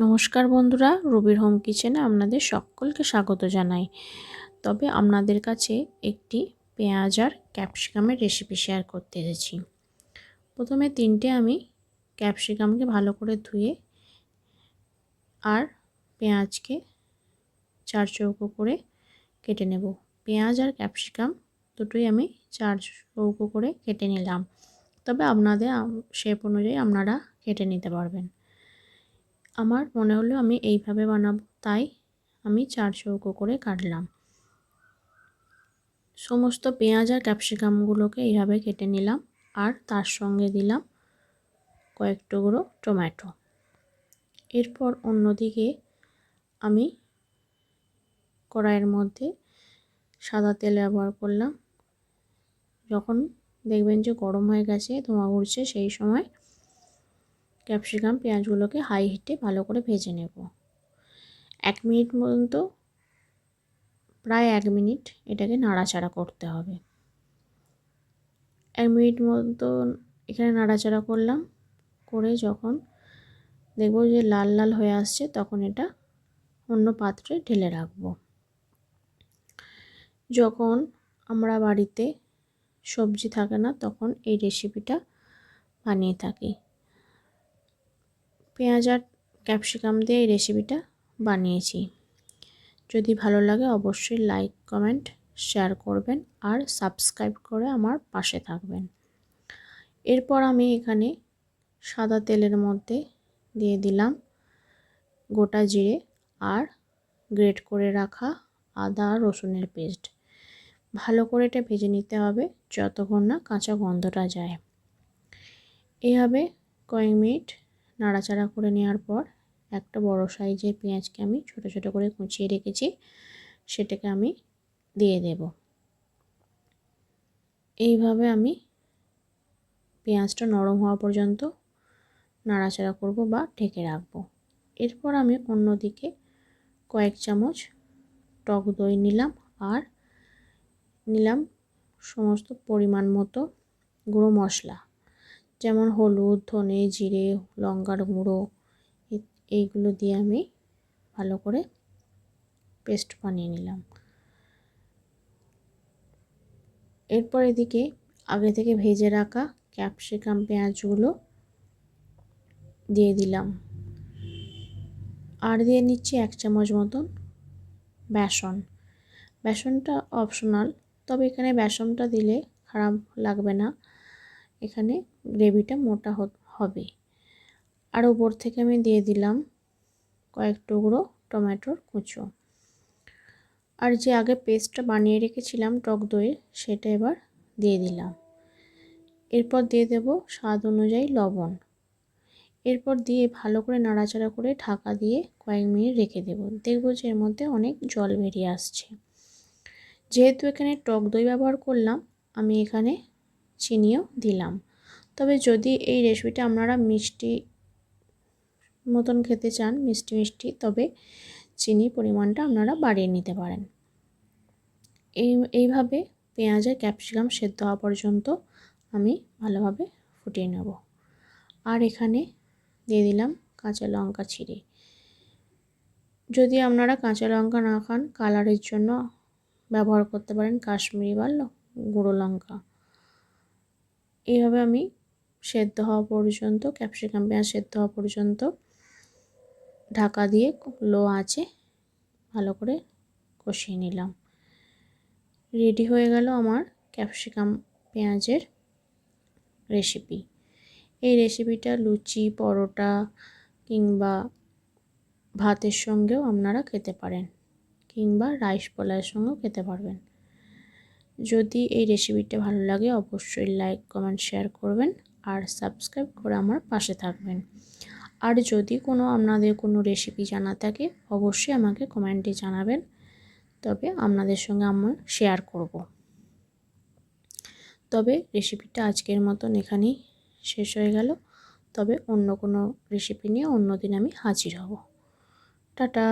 নমস্কার বন্ধুরা, রবির হোম কিচেনে আপনাদের সকলকে স্বাগত জানাই। তবে আপনাদের কাছে একটি পেঁয়াজ আর ক্যাপসিকামের রেসিপি শেয়ার করতে এসেছি। প্রথমে তিনটে আমি ক্যাপসিকামকে ভালো করে ধুয়ে আর পেঁয়াজকে চার চৌকো করে কেটে নেব। পেঁয়াজ আর ক্যাপসিকাম দুটোই আমি চার চৌকো করে কেটে নিলাম। তবে আপনাদের শেপ অনুযায়ী আপনারা কেটে নিতে পারবেন। আমার মনে হলো আমি এইভাবে বানাবো, তাই আমি চার চৌকো করে কাটলাম। সমস্ত পেঁয়াজ আর ক্যাপসিকামগুলোকে এইভাবে কেটে নিলাম আর তার সঙ্গে দিলাম কয়েক টুকরো টমেটো। এরপর অন্যদিকে আমি কড়াইয়ের মধ্যে সাদা তেল ব্যবহার করলাম। যখন দেখবেন যে গরম হয়ে গেছে, ধোঁয়া উঠছে সেই সময় ক্যাপসিকাম পেঁয়াজগুলোকে হাই হিটে ভালো করে ভেজে নেব। এক মিনিট পর্যন্ত প্রায় এক মিনিট এটাকে নাড়াচাড়া করতে হবে। এক মিনিট মতো এখানে নাড়াচাড়া করলাম, করে যখন দেখব যে লাল লাল হয়ে আসছে তখন এটা অন্য পাত্রে ঢেলে রাখব। যখন আমরা বাড়িতে সবজি থাকে না তখন এই রেসিপিটা বানিয়ে থাকি। পেঁয়াজ আর ক্যাপসিকাম দিয়ে এই রেসিপিটা বানিয়েছি। যদি ভালো লাগে অবশ্যই লাইক, কমেন্ট, শেয়ার করবেন আর সাবস্ক্রাইব করে আমার পাশে থাকবেন। এরপর আমি এখানে সাদা তেলের মধ্যে দিয়ে দিলাম গোটা জিরে আর গ্রেট করে রাখা আদা রসুনের পেস্ট। ভালো করে এটা ভেজে নিতে হবে যতক্ষণ না কাঁচা গন্ধটা যায়। এভাবে কয়েক মিনিট নাড়াচাড়া করে নেওয়ার পর একটা বড় সাইজের পেঁয়াজকে আমি ছোট ছোট করে কুচিয়ে রেখেছি, সেটাকে আমি দিয়ে দেব। এইভাবে আমি পেঁয়াজটা নরম হওয়া পর্যন্ত নাড়াচাড়া করব বা ঢেকে রাখব। এরপর আমি অন্যদিকে কয়েক চামচ টক দই নিলাম আর নিলাম সমস্ত পরিমাণ মতো গুঁড়ো মশলা। যেমন হলুদ, ধনে, জিরে, লঙ্কার গুঁড়ো এইগুলো দিয়ে আমি ভালো করে পেস্ট বানিয়ে নিলাম। এরপর এদিকে আগে থেকে ভেজে রাখা ক্যাপসিকাম পেঁয়াজগুলো দিয়ে দিলাম। আর দিয়ে নিচ্ছি এক চামচ মতন বেসন। বেসনটা অপশনাল, তবে এখানে বেসনটা দিলে খারাপ লাগবে না। এখানে গ্রেভিটা মোটা হবে। আর উপর থেকে আমি দিয়ে দিলাম কয়েক টুকরো টমেটোর কুচো। আর যে আগে পেস্টটা বানিয়ে রেখেছিলাম টক দইয়ের সেটা এবার দিয়ে দিলাম। এরপর দিয়ে দেব স্বাদ অনুযায়ী লবণ। এরপর দিয়ে ভালো করে নাড়াচাড়া করে ঢাকা দিয়ে কয়েক মিনিট রেখে দেব। দেখব যে এর মধ্যে অনেক জল বেরিয়ে আসছে। যেহেতু এখানে টক দই ব্যবহার করলাম, আমি এখানে চিনিও দিলাম। তবে যদি এই রেসিপিটা আপনারা মিষ্টি মতন খেতে চান, মিষ্টি মিষ্টি, তবে চিনি পরিমাণটা আপনারা বাড়িয়ে নিতে পারেন। এই, এইভাবে পেঁয়াজ আর ক্যাপসিকাম সেদ্ধ হওয়া পর্যন্ত আমি ভালোভাবে ফুটিয়ে নেব। আর এখানে দিয়ে দিলাম কাঁচা লঙ্কা ছিঁড়ে। যদি আপনারা কাঁচা লঙ্কা না খান কালারের জন্য ব্যবহার করতে পারেন কাশ্মীরি বা গুঁড়ো লঙ্কা। এইভাবে আমি সেদ্ধ হওয়া পর্যন্ত ক্যাপসিকাম পেঁয়াজ সেদ্ধ হওয়া পর্যন্ত ঢাকা দিয়ে লো আছে ভালো করে কষিয়ে নিলাম। রেডি হয়ে গেল আমার ক্যাপসিকাম পেঁয়াজের রেসিপি এই রেসিপিটা লুচি, পরোটা কিংবা ভাতের সঙ্গেও আপনারা খেতে পারেন কিংবা রাইস পোলাওয়ের সঙ্গেও খেতে পারবেন। যদি এই রেসিপিটা ভালো লাগে, অবশ্যই লাইক কমেন্ট শেয়ার করবেন আর সাবস্ক্রাইব করে আমার পাশে থাকবেন। আর যদি কোনো আপনাদের কোনো রেসিপি জানা থাকে, অবশ্যই আমাকে কমেন্টে জানাবেন। তবে আপনাদের সঙ্গে আমার শেয়ার করব। তবে রেসিপিটা আজকের মতন এখানেই শেষ হয়ে গেল। তবে অন্য কোনো রেসিপি নিয়ে অন্য দিন আমি হাজির হব। টাটা!